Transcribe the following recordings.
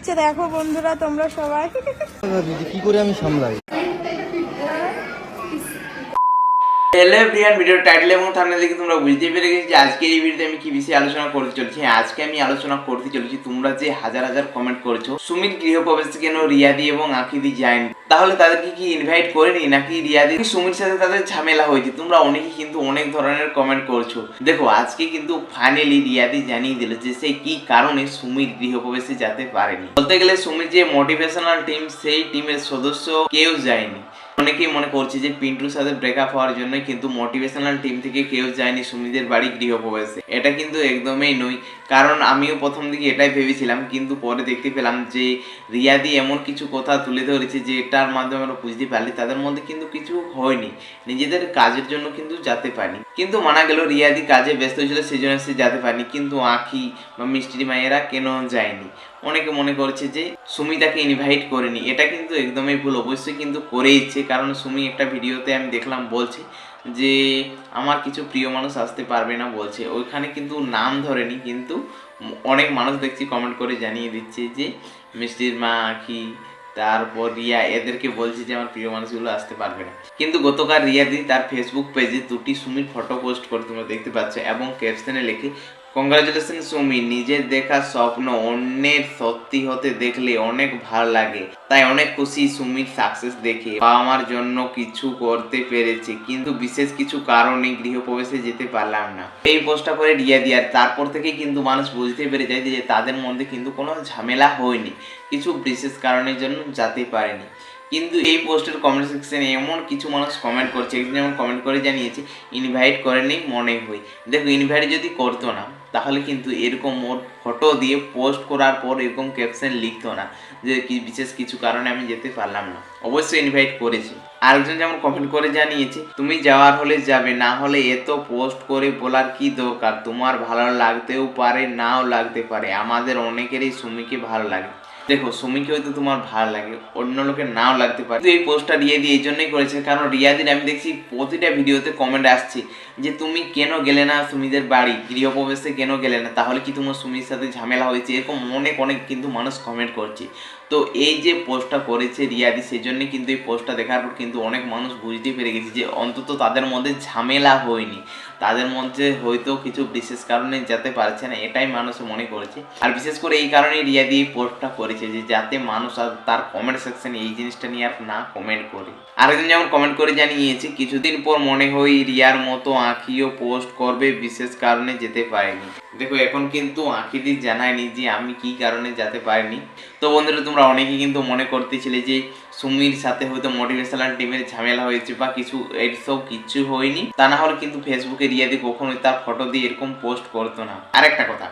হচ্ছে দেখো বন্ধুরা তোমরা সবাই। কি করে আমি সামলাই? হ্যালো এভরিওয়ান ভিডিওর টাইটেল এবং থামনে দেখে তোমরা বুঝতে পেরে গেছি যে আজকের এই ভিডিওতে আমি কি বিষয়ে আলোচনা করতে চলেছি। হ্যাঁ আজকে আমি আলোচনা করতে চলেছি, তোমরা যে হাজার হাজার কমেন্ট করছ, সুমিত গৃহপ্রবেশ কেন রিয়াদি এবং আকিদি যায়নি তাহলে তাদেরকে কি ইনভাইট করেনি নাকি রিয়াদি? সুমির সাথে তাদের ঝামেলা হয়েছে, তোমরা অনেকে কিন্তু অনেক ধরনের কমেন্ট করছ। দেখো, আজকে কিন্তু ফাইনালি রিয়াদি জানিয়ে দিল যে সে কি কারণে সুমির গৃহপ্রবেশে যেতে পারেনি। বলতে গেলে সুমির যে মোটিভেশনাল টিম সেই টিমের সদস্য কেউ যায়নি। অনেকেই মনে করছে যে পিন্টুর সাথে ব্রেকআপ হওয়ার জন্য কিন্তু মোটিভেশনাল টিম থেকে কেউ যায়নি সুমিদের বাড়ি গৃহপ্রবেশে। এটা কিন্তু একদমই নই কারণ আমিও প্রথম দিকে এটাই ভেবেছিলাম, কিন্তু পরে দেখতে পেলাম যে রিয়াদি এমন কিছু কথা তুলে ধরেছে যে এটার মাধ্যমে আমরা বুঝতে পারলি, তাদের মধ্যে কিন্তু কিছু হয়নি। নিজেদের কাজের জন্য কিন্তু যেতে পারেনি কিন্তু মানা গেল, রিয়াদি কাজে ব্যস্ত ছিল সেই জন্য সে যেতে পারেনি। কিন্তু আখি বা মিষ্টি মায়েরা কেন যায়নি? অনেকে মনে করছে যে সুমি তাকে ইনভাইট করেনি। এটা কিন্তু একদমই ভুল, অবশ্যই কিন্তু করেইছে। কারণ সুমি একটা ভিডিওতে আমি দেখলাম বলছে যে, আমার কিছু প্রিয় মানুষ আসতে পারবে না, বলছে। ওইখানে কিন্তু নাম ধরেনি, কিন্তু অনেক মানুষ দেখছি কমেন্ট করে জানিয়ে দিচ্ছে যে, মিষ্টির মা, আখি তারপর রিয়া, এদেরকে বলছি যে আমার প্রিয় মানুষগুলো আসতে পারবে না। কিন্তু গতকাল রিয়া দি তার ফেসবুক পেজে দুটি সুমির ফটো পোস্ট করে তোমরা দেখতে পাচ্ছ এবং ক্যাপশনে লিখে কংগ্রাচুলেশন সুমি নিজের দেখা স্বপ্ন, অন্যের সত্যি হতে দেখলে অনেক ভালো লাগে। তাই অনেক খুশি সুমির সাকসেস দেখে। বাবা মার জন্য কিছু করতে পেরেছে, কিন্তু বিশেষ কিছু কারণে গৃহপ্রবেশে যেতে পারলাম না। এই পোস্টটা করে রিয়া দিয়ার তারপর থেকে কিন্তু মানুষ বুঝতে পেরে যায় যে তাদের মধ্যে কিন্তু কোনো ঝামেলা হয়নি। কিছু বিশেষ কারণের জন্য যেতে পারেনি। কিন্তু এই পোস্টের কমেন্ট সেকশনে এমন কিছু মানুষ কমেন্ট করছে, একদিন যেমন কমেন্ট করে জানিয়েছে ইনভাইট করেনি মনে হয়। দেখো ইনভাইট যদি করতো না তাহলে কিন্তু এরকম ওর ফটো দিয়ে পোস্ট করার পর এরকম ক্যাপশন লিখতো না, যে কি বিশেষ কিছু কারণে আমি যেতে পারলাম না। অবশ্যই ইনভাইট করেছি। আরেকজন যেমন কমেন্ট করে জানিয়েছে, তুমি যাওয়ার হলে যাবে, না হলে এত পোস্ট করে বলার কি দরকার? তোমার ভালো লাগতেও পারে, নাও লাগতে পারে। আমাদের অনেকেরই সুমিকে ভালো লাগে। দেখো, সুমিকে হয়তো তোমার ভালো লাগে, অন্য লোকের নাও লাগতে পারে। এই পোস্টটা রিয়া দিয়ে এই জন্যই করেছে, কারণ রিয়াদির আমি দেখছি প্রতিটা ভিডিওতে কমেন্ট আসছে যে, তুমি কেন গেলে না সুমিদের বাড়ি? গৃহপ্রবেশে কেন গেলে না? তাহলে কি তোমার সুমির সাথে ঝামেলা হয়েছে? এরকম অনেক অনেক কিন্তু মানুষ কমেন্ট করছে। তো এই যে পোস্টটা করেছে রিয়াদি, সেই জন্য কিন্তু এই পোস্টটা দেখার পর কিন্তু অনেক মানুষ বুঝতে পেরে গেছে যে অন্তত তাদের মধ্যে ঝামেলা হয়নি। তাদের মধ্যে হয়তো কিছু বিশেষ কারণে যেতে পারছে না, এটাই মানুষ মনে করেছে। আর বিশেষ করে এই কারণে রিয়াদি এই পোস্টটা করেছে যে যাতে মানুষ আর তার কমেন্ট সেকশনে এই জিনিসটা নিয়ে আর না কমেন্ট করে। আরেকজন যেমন কমেন্ট করে জানিয়েছে, কিছুদিন পর মনে হয় রিয়ার মতো আঁকিও পোস্ট করবে, বিশেষ কারণে যেতে পারেনি। দেখো, এখন কিন্তু আঁকিদি জানায়নি যে আমি কি কারণে যেতে পারিনি। তো বন্ধুরা, তোমরা অনেকেই কিন্তু মনে করতেছিলে যে সুমির সাথে হয়তো মোটিভেশনাল টিমের ঝামেলা হয়েছে বা কিছু এইসব কিছু হয়নি। তা না হলে কিন্তু ফেসবুকে রিয়াদি কখনোই তার ফটো দিয়ে এরকম পোস্ট করতো না। আরেকটা কথা,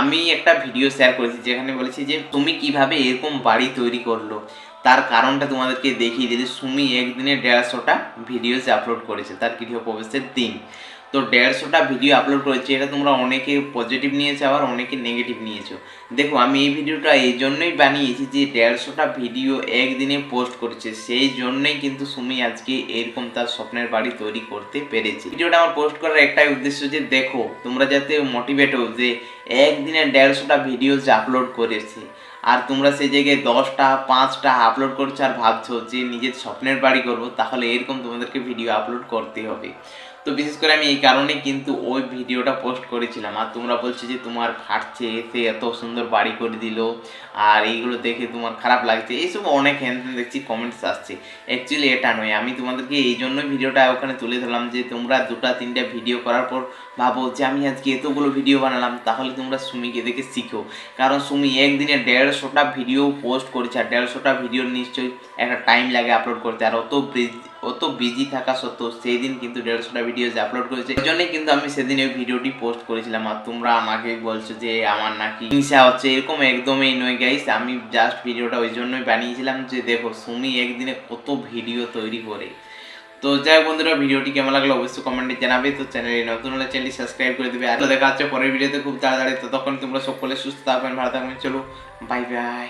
আমি একটা ভিডিও শেয়ার করেছি যেখানে বলেছি যে তুমি কীভাবে এরকম বাড়ি তৈরি করল? তার কারণটা তোমাদেরকে দেখিয়ে দিলে। সুমি একদিনে দেড়শোটা ভিডিওস আপলোড করেছে, তার গৃহপ্রবেশের দিন। তো দেড়শোটা ভিডিও আপলোড করেছে, এটা তোমরা অনেকে পজিটিভ নিয়েছো, আবার অনেকে নেগেটিভ নিয়েছো। দেখো, আমি এই ভিডিওটা এই জন্যই বানিয়েছি যে দেড়শোটা ভিডিও একদিনে পোস্ট করেছে, সেই জন্যই কিন্তু সুমি আজকে এরকম তার স্বপ্নের বাড়ি তৈরি করতে পেরেছে। ভিডিওটা আমার পোস্ট করার একটাই উদ্দেশ্য যে, দেখো, তোমরা যাতে মোটিভেট হও যে, একদিনে দেড়শোটা ভিডিও যে আপলোড করেছে, আর তোমরা সেই জায়গায় দশটা, পাঁচটা আপলোড করছ আর ভাবছ যে, নিজের স্বপ্নের বাড়ি করব, তাহলে এরকম তোমাদেরকে ভিডিও আপলোড করতে হবে। তো বিশেষ করে আমি এই কারণেই কিন্তু ওই ভিডিওটা পোস্ট করেছিলাম। আর তোমরা বলছো যে তোমার ফাটছে সে এত সুন্দর বাড়ি করে দিল, আর এইগুলো দেখে তোমার খারাপ লাগছে। এইসব অনেক হ্যান দেখছি কমেন্টস আসছে। অ্যাকচুয়ালি এটা নয়, আমি তোমাদেরকে এই জন্যই ভিডিওটা ওখানে তুলে ধরলাম যে তোমরা দুটা, তিনটা ভিডিও করার পর ভাবো যে আমি আজকে এতগুলো ভিডিও বানালাম, তাহলে তোমরা সুমিকে দেখে শিখো। কারণ সুমি একদিনে দেড়শোটা ভিডিও পোস্ট করেছে, আর দেড়শোটা ভিডিও নিশ্চয়ই একটা টাইম লাগে আপলোড করতে, আর অত অত বিজি থাকা সত্ত্বেও সেই দিন কিন্তু দেড়শোটা ভিডিও আপলোড করেছে জন্যই কিন্তু আমি সেদিন ওই ভিডিওটি পোস্ট করেছিলাম। আর তোমরা আমাকে বলছো যে আমার নাকি হিংসা হচ্ছে, এরকম একদমই নয় গাইস আমি জাস্ট ভিডিওটা ওই জন্যই বানিয়েছিলাম যে দেখো সুমি একদিনে কত ভিডিও তৈরি করে। তো যাই হোক বন্ধুরা ভিডিওটি কেমন লাগল অবশ্যই কমেন্টে জানাবে। তো চ্যানেলে নতুন হলে চ্যানেলটি সাবস্ক্রাইব করে দেবে। আর দেখা হচ্ছে পরের ভিডিওতে খুব তাড়াতাড়ি। ততক্ষণ তোমরা সকলে সুস্থ থাকবেন, ভালো থাকবেন। চলো বাই বাই